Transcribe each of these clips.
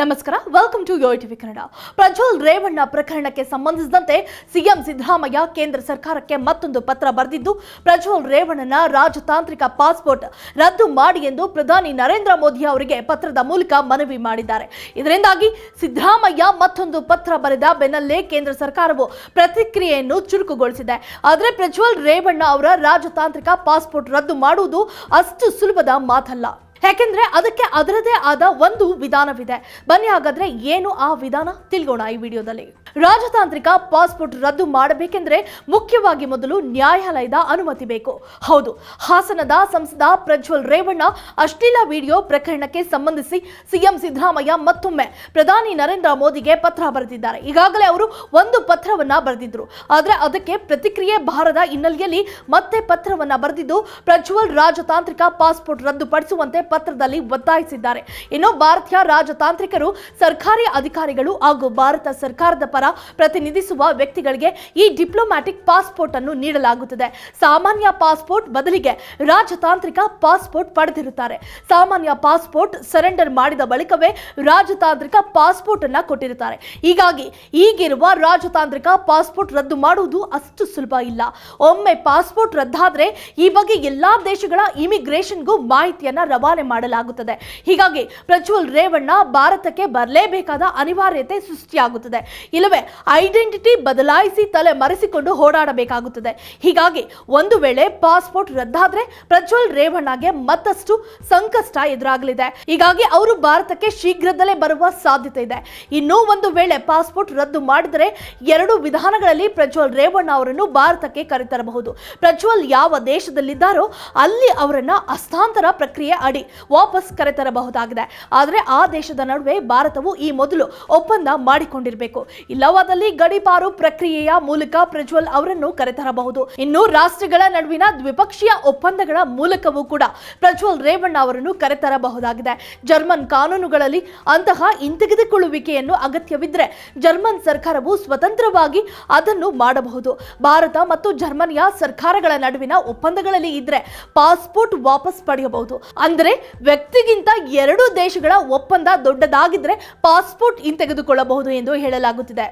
ನಮಸ್ಕಾರ welcome to TV Kannada Prajwal Revanna ಪ್ರಕರಣಕ್ಕೆ ಸಂಬಂಧಿಸಿದಂತೆ ಸಿಎಂ ಸಿದ್ದರಾಮಯ್ಯ ಕೇಂದ್ರ ಸರ್ಕಾರಕ್ಕೆ ಮತ್ತೊಂದು ಪತ್ರ ಬರೆದಿದ್ದು, ಪ್ರಜ್ವಲ್ ರೇವಣ್ಣನ ರಾಜತಾಂತ್ರಿಕ ಪಾಸ್ಪೋರ್ಟ್ ರದ್ದು ಮಾಡಿ ಎಂದು ಪ್ರಧಾನಿ ನರೇಂದ್ರ ಮೋದಿ ಅವರಿಗೆ ಪತ್ರದ ಮೂಲಕ ಮನವಿ ಮಾಡಿದ್ದಾರೆ. ಇದರಿಂದಾಗಿ ಸಿದ್ದರಾಮಯ್ಯ ಮತ್ತೊಂದು ಪತ್ರ ಬರೆದ ಬೆನ್ನಲ್ಲೇ ಕೇಂದ್ರ ಸರ್ಕಾರವು ಪ್ರತಿಕ್ರಿಯೆಯನ್ನು ಚುರುಕುಗೊಳಿಸಿದೆ. ಆದರೆ ಪ್ರಜ್ವಲ್ ರೇವಣ್ಣ ಅವರ ರಾಜತಾಂತ್ರಿಕ ಪಾಸ್ಪೋರ್ಟ್ ರದ್ದು ಮಾಡುವುದು ಅಷ್ಟು ಸುಲಭದ ಮಾತಲ್ಲ. ಯಾಕೆಂದ್ರೆ ಅದಕ್ಕೆ ಅದರದೇ ಆದ ಒಂದು ವಿಧಾನವಿದೆ. ಬನ್ನಿ ಹಾಗಾದ್ರೆ ಏನು ಆ ವಿಧಾನ? ತಿಳ್ಗೋಣ ಈ ವಿಡಿಯೋದಲ್ಲಿ. ರಾಜತಾಂತ್ರಿಕ ಪಾಸ್ಪೋರ್ಟ್ ರದ್ದು ಮಾಡಬೇಕೆಂದ್ರೆ ಮುಖ್ಯವಾಗಿ ಮೊದಲು ನ್ಯಾಯಾಲಯದ ಅನುಮತಿ ಬೇಕು. ಹೌದು, ಹಾಸನದ ಸಂಸದ ಪ್ರಜ್ವಲ್ ರೇವಣ್ಣ ಅಶ್ಲೀಲ ವಿಡಿಯೋ ಪ್ರಕರಣಕ್ಕೆ ಸಂಬಂಧಿಸಿ ಸಿಎಂ ಸಿದ್ದರಾಮಯ್ಯ ಮತ್ತೊಮ್ಮೆ ಪ್ರಧಾನಿ ನರೇಂದ್ರ ಮೋದಿಗೆ ಪತ್ರ ಬರೆದಿದ್ದಾರೆ. ಈಗಾಗಲೇ ಅವರು ಒಂದು ಪತ್ರವನ್ನ ಬರೆದಿದ್ರು. ಆದ್ರೆ ಅದಕ್ಕೆ ಪ್ರತಿಕ್ರಿಯೆ ಬಾರದ ಹಿನ್ನೆಲೆಯಲ್ಲಿ ಮತ್ತೆ ಪತ್ರವನ್ನ ಬರೆದಿದ್ದು ಪ್ರಜ್ವಲ್ ರಾಜತಾಂತ್ರಿಕ ಪಾಸ್ಪೋರ್ಟ್ ರದ್ದುಪಡಿಸುವಂತೆ ಪತ್ರದಲ್ಲಿ ಒತ್ತಾಯಿಸಿದ್ದಾರೆ. ಇನ್ನು ಭಾರತೀಯ ರಾಜತಾಂತ್ರಿಕರು, ಸರ್ಕಾರಿ ಅಧಿಕಾರಿಗಳು ಹಾಗೂ ಭಾರತ ಸರ್ಕಾರದ ಪರ ಪ್ರತಿನಿಧಿಸುವ ವ್ಯಕ್ತಿಗಳಿಗೆ ಈ ಡಿಪ್ಲೊಮ್ಯಾಟಿಕ್ ಪಾಸ್ಪೋರ್ಟ್ ಅನ್ನು ನೀಡಲಾಗುತ್ತದೆ. ಸಾಮಾನ್ಯ ಪಾಸ್ಪೋರ್ಟ್ ಬದಲಿಗೆ ರಾಜತಾಂತ್ರಿಕ ಪಾಸ್ಪೋರ್ಟ್ ಪಡೆದಿರುತ್ತಾರೆ. ಸಾಮಾನ್ಯ ಪಾಸ್ಪೋರ್ಟ್ ಸರೆಂಡರ್ ಮಾಡಿದ ಬಳಿಕವೇ ರಾಜತಾಂತ್ರಿಕ ಪಾಸ್ಪೋರ್ಟ್ ಅನ್ನ ಕೊಟ್ಟಿರುತ್ತಾರೆ. ಹೀಗಾಗಿ ಈಗಿರುವ ರಾಜತಾಂತ್ರಿಕ ಪಾಸ್ಪೋರ್ಟ್ ರದ್ದು ಮಾಡುವುದು ಅಷ್ಟು ಸುಲಭ ಇಲ್ಲ. ಒಮ್ಮೆ ಪಾಸ್ಪೋರ್ಟ್ ರದ್ದಾದ್ರೆ ಈ ಬಗ್ಗೆ ಎಲ್ಲಾ ದೇಶಗಳ ಇಮಿಗ್ರೇಷನ್ಗೂ ಮಾಹಿತಿಯನ್ನ ರವಾನೆ ಮಾಡಲಾಗುತ್ತದೆ. ಹೀಗಾಗಿ ಪ್ರಜ್ವಲ್ ರೇವಣ್ಣ ಭಾರತಕ್ಕೆ ಬರಲೇಬೇಕಾದ ಅನಿವಾರ್ಯತೆ ಸೃಷ್ಟಿಯಾಗುತ್ತದೆ. ಇಲ್ಲವೇ ಐಡೆಂಟಿಟಿ ಬದಲಾಯಿಸಿ ತಲೆ ಮರೆಸಿಕೊಂಡು ಓಡಾಡಬೇಕಾಗುತ್ತದೆ ಹೀಗಾಗಿ ಒಂದು ವೇಳೆ ಪಾಸ್ಪೋರ್ಟ್ ರದ್ದಾದ್ರೆ ಪ್ರಜ್ವಲ್ ರೇವಣ್ಣಗೆ ಮತ್ತಷ್ಟು ಸಂಕಷ್ಟ ಎದುರಾಗಲಿದೆ. ಹೀಗಾಗಿ ಅವರು ಭಾರತಕ್ಕೆ ಶೀಘ್ರದಲ್ಲೇ ಬರುವ ಸಾಧ್ಯತೆ ಇದೆ. ಇನ್ನೂ ಒಂದು ವೇಳೆ ಪಾಸ್ಪೋರ್ಟ್ ರದ್ದು ಮಾಡಿದರೆ ಎರಡು ವಿಧಾನಗಳಲ್ಲಿ ಪ್ರಜ್ವಲ್ ರೇವಣ್ಣ ಅವರನ್ನು ಭಾರತಕ್ಕೆ ಕರೆತರಬಹುದು. ಪ್ರಜ್ವಲ್ ಯಾವ ದೇಶದಲ್ಲಿದ್ದಾರೋ ಅಲ್ಲಿ ಅವರನ್ನ ಹಸ್ತಾಂತರ ಪ್ರಕ್ರಿಯೆ ಅಡಿ ವಾಪಸ್ ಕರೆತರಬಹುದಾಗಿದೆ. ಆದರೆ ಆ ದೇಶದ ನಡುವೆ ಭಾರತವು ಈ ಮೊದಲು ಒಪ್ಪಂದ ಮಾಡಿಕೊಂಡಿರಬೇಕು. ಇಲ್ಲವಾದಲ್ಲಿ ಗಡಿಪಾರು ಪ್ರಕ್ರಿಯೆಯ ಮೂಲಕ ಪ್ರಜ್ವಲ್ ಅವರನ್ನು ಕರೆತರಬಹುದು. ಇನ್ನು ರಾಷ್ಟ್ರಗಳ ನಡುವಿನ ದ್ವಿಪಕ್ಷೀಯ ಒಪ್ಪಂದಗಳ ಮೂಲಕವೂ ಕೂಡ ಪ್ರಜ್ವಲ್ ರೇವಣ್ಣ ಅವರನ್ನು ಕರೆತರಬಹುದಾಗಿದೆ. ಜರ್ಮನ್ ಕಾನೂನುಗಳಲ್ಲಿ ಅಂತಹ ಹಿಂತೆಗೆದುಕೊಳ್ಳುವಿಕೆಯನ್ನು ಅಗತ್ಯವಿದ್ದರೆ ಜರ್ಮನ್ ಸರ್ಕಾರವು ಸ್ವತಂತ್ರವಾಗಿ ಅದನ್ನು ಮಾಡಬಹುದು. ಭಾರತ ಮತ್ತು ಜರ್ಮನಿಯ ಸರ್ಕಾರಗಳ ನಡುವಿನ ಒಪ್ಪಂದಗಳಲ್ಲಿ ಇದ್ರೆ ಪಾಸ್ಪೋರ್ಟ್ ವಾಪಸ್ ಪಡೆಯಬಹುದು. ಅಂದರೆ ವ್ಯಕ್ತಿಗಿಂತ ಎರಡು ದೇಶಗಳ ಒಪ್ಪಂದ ದೊಡ್ಡದಾಗಿದ್ರೆ ಪಾಸ್ಪೋರ್ಟ್ ಹಿಂತೆಗೆದುಕೊಳ್ಳಬಹುದು ಎಂದು ಹೇಳಲಾಗುತ್ತಿದೆ.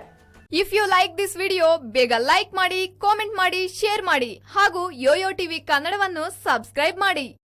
If you like this video ಬೇಗ ಲೈಕ್ ಮಾಡಿ ಕಾಮೆಂಟ್ ಮಾಡಿ ಶೇರ್ ಮಾಡಿ ಹಾಗೂ ಯೋಯೋ ಟಿವಿ ಕನ್ನಡವನ್ನು ಸಬ್ಸ್ಕ್ರೈಬ್ ಮಾಡಿ.